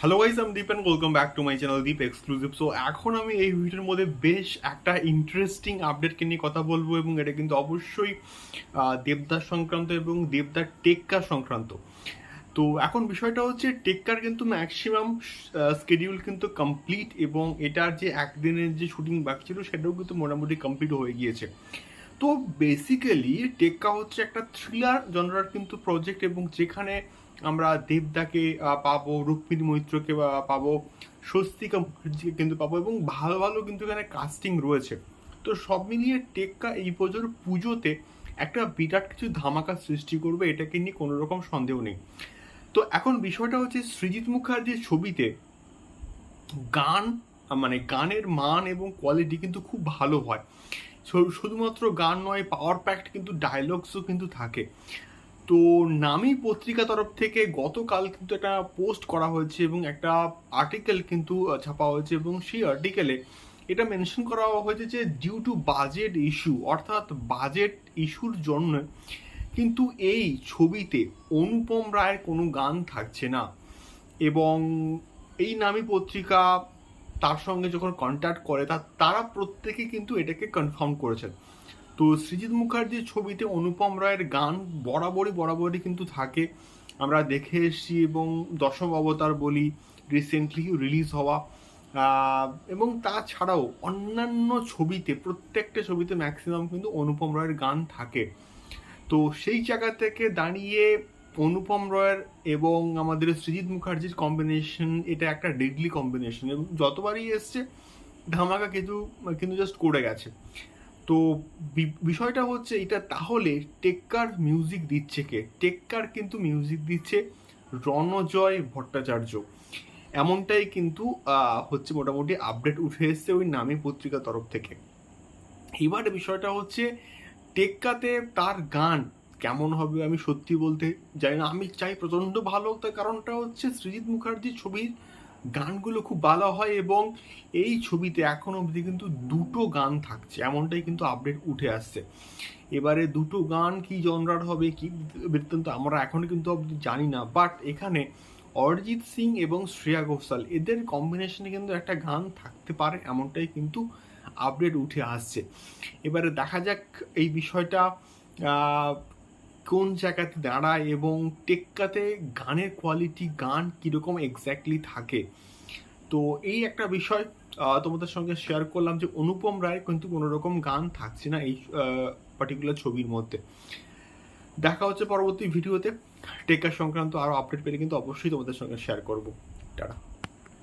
Hello guys আমি Deep and welcome back to my channel Deep exclusive so এখন আমি এই ভিডিওর মধ্যে বেশ একটা ইন্টারেস্টিং আপডেটকে নিয়ে কথা বলব এবং এটা কিন্তু অবশ্যই দেবদার সংক্রান্ত এবং দেবদার টেক্কা সংক্রান্ত। তো এখন বিষয়টা হচ্ছে, টেক্কার কিন্তু ম্যাক্সিমাম স্কেডিউল কিন্তু কমপ্লিট এবং এটার যে একদিনের যে শুটিং বাকি ছিল, সেটাও কিন্তু মোটামুটি কমপ্লিট হয়ে গিয়েছে। তো বেসিক্যালি টেক্কা হচ্ছে একটা থ্রিলার জনরার কিন্তু প্রজেক্ট এবং যেখানে আমরা দেবদাকে পাবো, রুক্মিণী মৈত্রকে পাবো, স্বস্তিকা মুখার্জিকে কিন্তু পাবো এবং ভালো ভালো কিন্তু এখানে কাস্টিং রয়েছে। তো সব মিলিয়ে টেক্কা এই পুজোর পুজোতে একটা বিরাট কিছু ধামাকা সৃষ্টি করবে, এটাকে নিয়ে কোনো রকম সন্দেহ নেই। তো এখন বিষয়টা হচ্ছে সৃজিৎ মুখার্জির ছবিতে গান মানে গানের মান এবং কোয়ালিটি কিন্তু খুব ভালো হয়। শুধুমাত্র গান নয় পাওয়ার প্যাক্ট কিন্তু ডায়লগসও কিন্তু থাকে। তো নামি পত্রিকা তরফ থেকে গতকাল কিন্তু একটা পোস্ট করা হয়েছে এবং একটা আর্টিকেল কিন্তু ছাপা হয়েছে এবং সেই আর্টিকেলে এটা মেনশন করা হয়েছে যে ডিউ টু বাজেট ইস্যু অর্থাৎ বাজেট ইস্যুর জন্য কিন্তু এই ছবিতে অনুপম রায়ের কোনো গান থাকছে না। এবং এই নামী পত্রিকা তার সঙ্গে যখন কন্ট্যাক্ট করে, তা, তারা প্রত্যেকে কিন্তু এটাকে কনফার্ম করেছেন। তো সৃজিৎ মুখার্জির ছবিতে অনুপম রায়ের গান বরাবরই বরাবরই কিন্তু থাকে। আমরা দেখে এসেছি এবং দশম অবতার বলি রিসেন্টলি রিলিজ হওয়া। এবং তাছাড়াও অন্যান্য ছবিতে, প্রত্যেকটা ছবিতে ম্যাক্সিমাম কিন্তু অনুপম রায়ের গান থাকে। তো সেই জায়গা থেকে দাঁড়িয়ে অনুপম রয়ের এবং আমাদের সৃজিৎ মুখার্জির কম্বিনেশন এটা একটা ডেডলি কম্বিনেশন এবং যতবারই এসছে, ধামাকা কিন্তু কিন্তু জাস্ট করে গেছে। তো বিষয়টা হচ্ছে এটা তাহলে টেক্কার মিউজিক দিচ্ছে কে? টেক্কার কিন্তু মিউজিক দিচ্ছে রণজয় ভট্টাচার্য। এমনটাই কিন্তু হচ্ছে মোটামুটি আপডেট উঠে এসছে ওই নামে পত্রিকা তরফ থেকে। এবার বিষয়টা হচ্ছে টেক্কাতে তার গান কেমন হবে আমি সত্যি বলতে জানি না। আমি চাই প্রচণ্ড ভালো। তার কারণটা হচ্ছে সৃজিৎ মুখার্জির ছবির গানগুলো খুব ভালো হয় এবং এই ছবিতে এখন অবধি কিন্তু দুটো গান থাকছে, এমনটাই কিন্তু আপডেট উঠে আসছে। এবারে দুটো গান কি জনরার হবে, কি বৃত্তান্ত আমরা এখনও কিন্তু অবধি জানি না বাট এখানে অরিজিৎ সিং এবং শ্রেয়া ঘোষাল, এদের কম্বিনেশনে কিন্তু একটা গান থাকতে পারে, এমনটাই কিন্তু আপডেট উঠে আসছে। এবারে দেখা যাক এই বিষয়টা কোন জায়গাতে দাঁড়ায় এবং টেক্কাতে গানের কোয়ালিটি গান কীরকম এক্স্যাক্টলি থাকে। তো এই একটা বিষয় তোমাদের সঙ্গে শেয়ার করলাম যে অনুপম রায় কিন্তু কোনো রকম গান থাকছে না এই পার্টিকুলার ছবির মধ্যে। দেখা হচ্ছে পরবর্তী ভিডিওতে। টেক্কা সংক্রান্ত আরও আপডেট পেলে কিন্তু অবশ্যই তোমাদের সঙ্গে শেয়ার করব। টাটা।